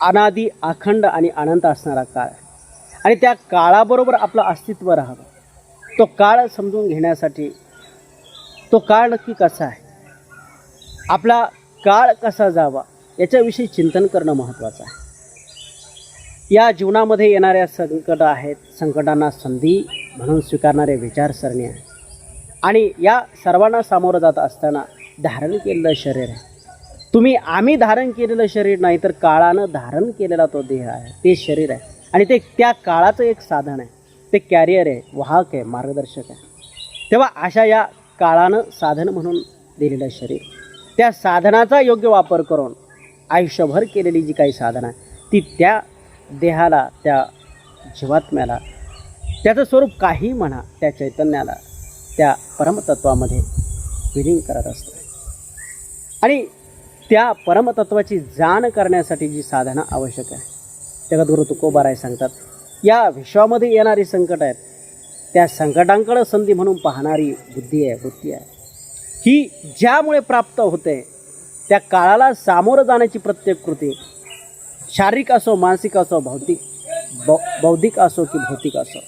अनादी अखंड आणि अनंत असणारा काळ. आणि त्या काळाबरोबर आपलं अस्तित्व राहावं. तो काळ समजून घेण्यासाठी तो काळ नक्की कसा आहे? आपला काळ कसा जावा? याच्याविषयी चिंतन करणं महत्त्वाचं आहे. या जीवनामध्ये येणाऱ्या संकट आहेत. संकटांना संधी म्हणून स्वीकारणारे विचारसरणी आहे. आणि या सर्वांना सामोरं जात असताना धारण केलेलं शरीर आहे. तुम्ही आम्ही धारण केलेलं शरीर नाही तर काळानं धारण केलेला तो देह आहे. ते शरीर आहे. आणि ते त्या काळाचं एक साधन आहे. ते कॅरियर आहे वाहक आहे मार्गदर्शक आहे. तेव्हा अशा या काळानं साधन म्हणून दिलेलं शरीर. त्या साधनाचा योग्य वापर करून आयुष्यभर केलेली जी काही साधनं आहे ती त्या देहाला त्या जीवात्म्याला त्याचं स्वरूप काही म्हणा त्या चैतन्याला त्या परमतत्वामध्ये विलीन करत असतं. आणि त्या परमतत्वाची जाण करण्यासाठी जी साधना आवश्यक आहे. जगद्गुरु तुकोबाराय सांगतात या विश्वामध्ये येणारी संकट आहेत. त्या संकटांकडं संधी म्हणून पाहणारी बुद्धी आहे वृत्ती आहे. ही ज्यामुळे प्राप्त होते त्या काळाला सामोरं जाण्याची प्रत्येक कृती शारीरिक असो मानसिक असो भौतिक बौ बौद्धिक असो की भौतिक असो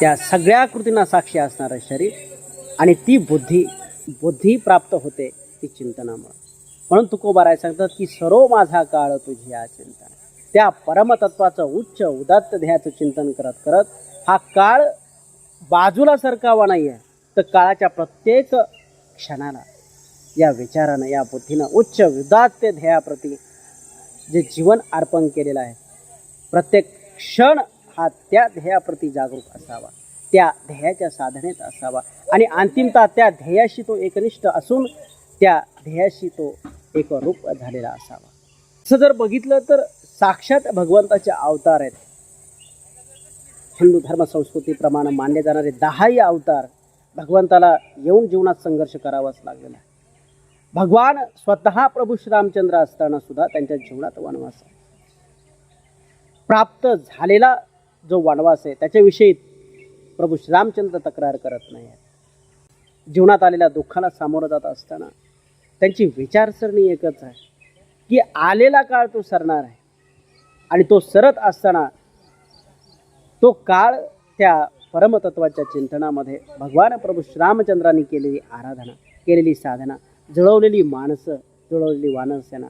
त्या सगळ्या कृतींना साक्षी असणारं शरीर आणि ती बुद्धी बुद्धी प्राप्त होते. ती चिंतनामुळे. म्हणून तुकोबाराय सांगतात की सरो माझा काळ तुझी या चिंतन. त्या परमतत्वाचं उच्च उदात्त ध्येयाचं चिंतन करत करत हा काळ बाजूला सरकावा नाही आहे तर काळाच्या प्रत्येक क्षणाला या विचारानं या बुद्धीनं उच्च उदात्त ध्येयाप्रती जे जीवन अर्पण केलेलं आहे प्रत्येक क्षण हा त्या ध्येयाप्रती जागरूक असावा त्या ध्येयाच्या साधनेत असावा. आणि अंतिमता त्या ध्येयाशी तो एकनिष्ठ असून त्या ध्येयाशी तो एक रूप झालेला असावा. असं जर बघितलं तर साक्षात भगवंताचे अवतार आहेत. हिंदू धर्मसंस्कृतीप्रमाणे मानले जाणारे दहाही अवतार भगवंताला येऊन जीवनात संघर्ष करावाच लागलेला आहे. भगवान स्वतः प्रभू श्रीरामचंद्र असताना सुद्धा त्यांच्या जीवनात वनवास आहे. प्राप्त झालेला जो वनवास आहे त्याच्याविषयी प्रभू श्रीरामचंद्र तक्रार करत नाही आहेत जीवनात आलेल्या दुःखाला सामोरं जात असताना त्यांची विचारसरणी एकच आहे. की आलेला काळ तो सरणार आहे. आणि तो सरत असताना तो काळ त्या परमतत्वाच्या चिंतनामध्ये भगवान प्रभू श्रीरामचंद्रांनी केलेली आराधना केलेली साधना जुळवलेली माणसं जुळवलेली वानसेना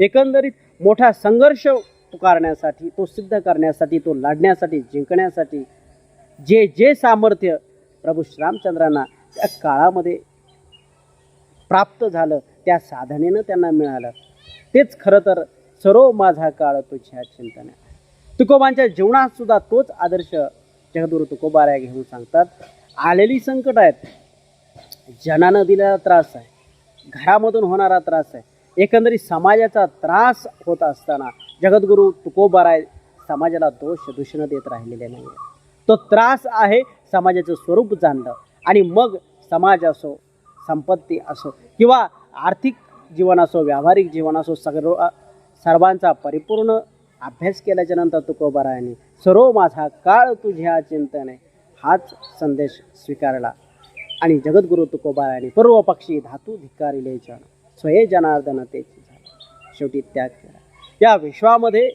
एकंदरीत मोठा संघर्ष पुकारण्यासाठी तो सिद्ध करण्यासाठी तो लढण्यासाठी जिंकण्यासाठी जे जे सामर्थ्य प्रभू श्रीरामचंद्रांना त्या काळामध्ये प्राप्त झालं त्या साधनेनं त्यांना मिळालं. तेच खरं तर सर्व माझा काळ तुझ्या चिंतन आहे. तुकोबांच्या जीवनात सुद्धा तोच आदर्श जगदुरु तुकोबाऱ्या घेऊन सांगतात आलेली संकट आहेत. जनानं दिलेला त्रास आहे. घरामधून होणारा त्रास आहे. एकंदरीत समाजाचा त्रास होत असताना जगद्गुरू तुकोबाराय समाजाला दोष दूषणं देत राहिलेले नाही तो त्रास आहे समाजाचं स्वरूप जाणलं आणि मग समाज असो संपत्ती असो किंवा आर्थिक जीवन असो व्यावहारिक जीवन असो सर्व सर्वांचा परिपूर्ण अभ्यास केल्याच्यानंतर तुकोबारायांनी सर्व माझा काळ तुझ्या चिंतने हाच संदेश स्वीकारला. आणि जगद्गुरु तुकोबारायांनी पूर्व पक्षी धातू धिकारिले जन स्वये जनार्दन तेची शेवटी त्याग केला. या विश्वामध्ये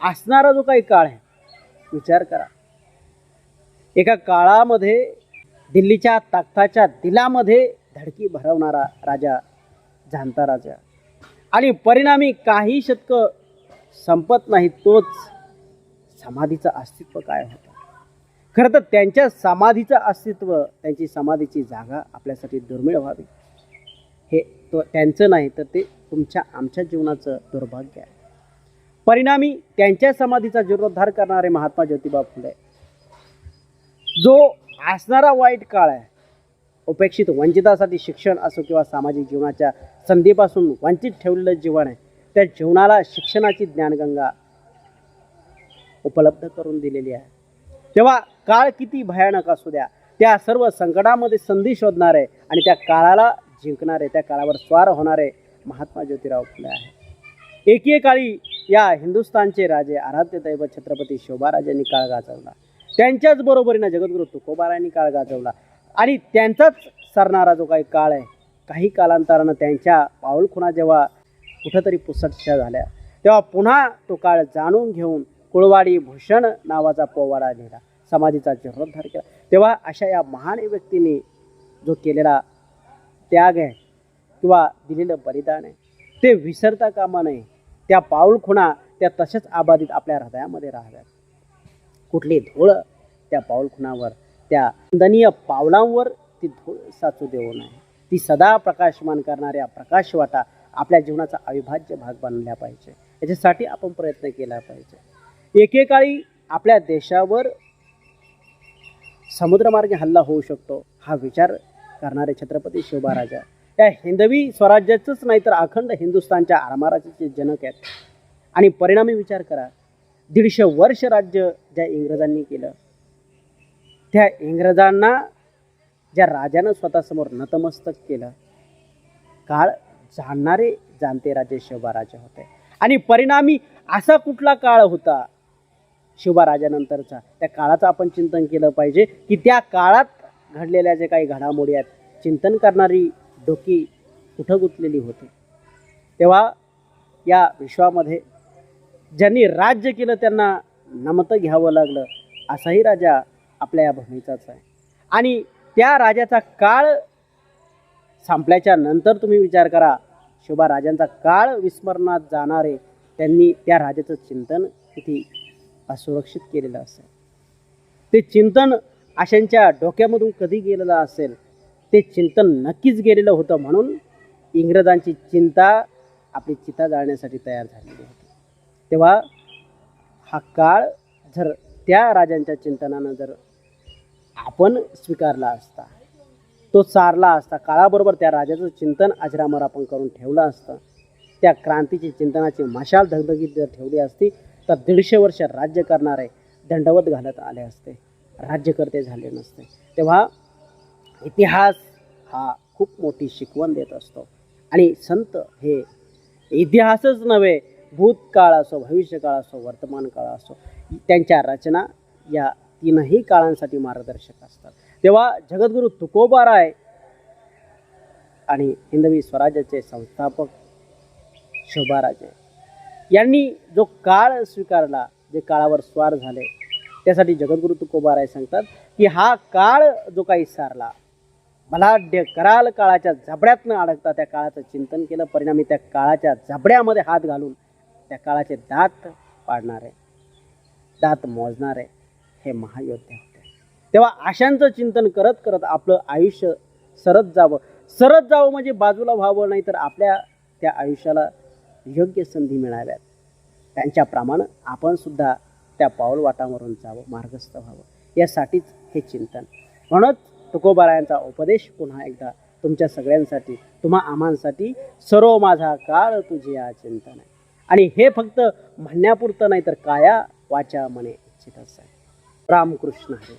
असणारा जो काही काळ आहे विचार करा. एका काळामध्ये दिल्लीच्या तख्ताच्या दिलामध्ये धडकी भरवणारा राजा जाणता राजा आणि परिणामी काही शतक संपत नाही तोच समाधीचं अस्तित्व काय होतं? खरं तर त्यांच्या समाधीचं अस्तित्व त्यांची समाधीची जागा आपल्यासाठी दुर्मिळ व्हावी. हे तो त्यांचं नाही तर ते तुमच्या आमच्या जीवनाचं दुर्भाग्य आहे. परिणामी त्यांच्या समाधीचा जीर्णोद्धार करणारे महात्मा ज्योतिबा फुले. जो असणारा वाईट काळ आहे उपेक्षित वंचितासाठी शिक्षण असो किंवा सामाजिक जीवनाच्या संधीपासून वंचित ठेवलेलं जीवन आहे. त्या जीवनाला शिक्षणाची ज्ञानगंगा उपलब्ध करून दिलेली आहे. तेव्हा काळ किती भयानक असू द्या. त्या सर्व संकटामध्ये संधी शोधणारे आणि त्या काळाला जिंकणारे त्या काळावर स्वार होणारे महात्मा ज्योतिराव फुले आहे एकेकाळी या हिंदुस्थानचे राजे आराध्य दैव छत्रपती शोभाराजांनी काळ गाजवला. त्यांच्याच बरोबरीनं जगद्गुरु तुकोबारांनी काळ गाजवला. आणि त्यांचाच सरणारा जो काही काळ आहे काही कालांतरानं त्यांच्या पाऊलखुणा जेव्हा कुठंतरी पुसटशा झाल्या तेव्हा पुन्हा तो काळ जाणून घेऊन कुळवाडी भूषण नावाचा पोवाडा लिहिला समाधीचा जीर्णोद्धार केला. तेव्हा अशा या महान व्यक्तीने जो केलेला त्याग आहे किंवा दिलेलं बलिदान आहे ते विसरता कामा नये. त्या पाऊलखुणा त्या तशाच आबाधित आपल्या हृदयामध्ये राहाव्यात. कुठली धूळ त्या पाऊलखुणावर त्या दनीय पावलांवर ती धूळ साचू देऊ नये. ती सदा प्रकाशमान करणाऱ्या प्रकाशवाटा आपल्या जीवनाचा अविभाज्य भाग बनल्या पाहिजे. याच्यासाठी आपण प्रयत्न केला पाहिजे. एकेकाळी आपल्या देशावर समुद्रमार्गे हल्ला होऊ शकतो हा विचार करणारे छत्रपती शिवबाराजा या हिंदवी स्वराज्याचंच नाही तर अखंड हिंदुस्थानच्या आरमाराचे जनक आहेत आणि परिणामी विचार करा दीडशे वर्ष राज्य ज्या इंग्रजांनी केलं त्या इंग्रजांना ज्या राजानं स्वतःसमोर नतमस्तक केलं काळ जाणणारे जाणते राजे शिवबाराजे होते. आणि परिणामी असा कुठला काळ होता शिवबाराजानंतरचा? त्या काळाचं आपण चिंतन केलं पाहिजे की त्या काळात घडलेल्या जे काही घडामोडी आहेत चिंतन करणारी डोकी कुठं गुंतलेली होती? तेव्हा या विश्वामध्ये ज्यांनी राज्य केलं त्यांना नमतं घ्यावं लागलं असाही राजा आपल्या या भूमीचाच आहे. आणि त्या राजाचा काळ संपल्याच्या नंतर तुम्ही विचार करा शोभा राजांचा काळ विस्मरणात जाणारे त्यांनी त्या राजाचं चिंतन किती असुरक्षित केलेलं असेल. ते चिंतन अशांच्या डोक्यामधून कधी गेलेलं असेल ते चिंतन नक्कीच गेलेलं होतं म्हणून इंग्रजांची चिंता आपली चिता जाळण्यासाठी तयार झालेली होती. तेव्हा हा काळ जर त्या राजांच्या चिंतनानं जर आपण स्वीकारला असता. तो चारला असता. काळाबरोबर त्या राजाचं चिंतन अजरामर आपण करून ठेवलं असतं. त्या क्रांतीची चिंतनाची मशाल धगधगीत जर ठेवली असती तर दीडशे वर्ष राज्य करणारे दंडवत घालत आले असते. राज्यकर्ते झाले नसते. तेव्हा इतिहास हा खूप मोठी शिकवण देत असतो. आणि संत हे इतिहासच नव्हे भूतकाळ असो भविष्यकाळ असो वर्तमान काळ असो त्यांच्या रचना या तीनही काळांसाठी मार्गदर्शक असतात. तेव्हा जगद्गुरू तुकोबाराय आणि हिंदवी स्वराज्याचे संस्थापक शोभाराजे यांनी जो काळ स्वीकारला जे काळावर स्वार झाले त्यासाठी जगद्गुरू तुकोबाराय सांगतात की हा काळ जो काही सारला बलाढ्य कराल काळाच्या झबड्यातनं अडकता त्या काळाचं चिंतन केलं परिणामी त्या काळाच्या जबड्यामध्ये हात घालून त्या काळाचे दात पाडणारे दात मोजणारे हे महायोद्धे होते. तेव्हा आशांचं चिंतन करत करत आपलं आयुष्य सरत जावं. सरत जावं म्हणजे बाजूला व्हावं नाही तर आपल्या त्या आयुष्याला योग्य संधी मिळाव्यात. त्यांच्याप्रमाणे आपण सुद्धा त्या पाऊलवाटावरून जावं मार्गस्थ व्हावं. यासाठीच हे चिंतन. म्हणूनच तुकोबारायांचा उपदेश पुन्हा एकदा तुमच्या सगळ्यांसाठी तुम्हा आम्हांसाठी सर्व माझा काळ तुझे या चिंतन आहे आणि हे फक्त म्हणण्यापुरतं नाही तर काया वाचा मने इच्छितच आहे रामकृष्ण हरे.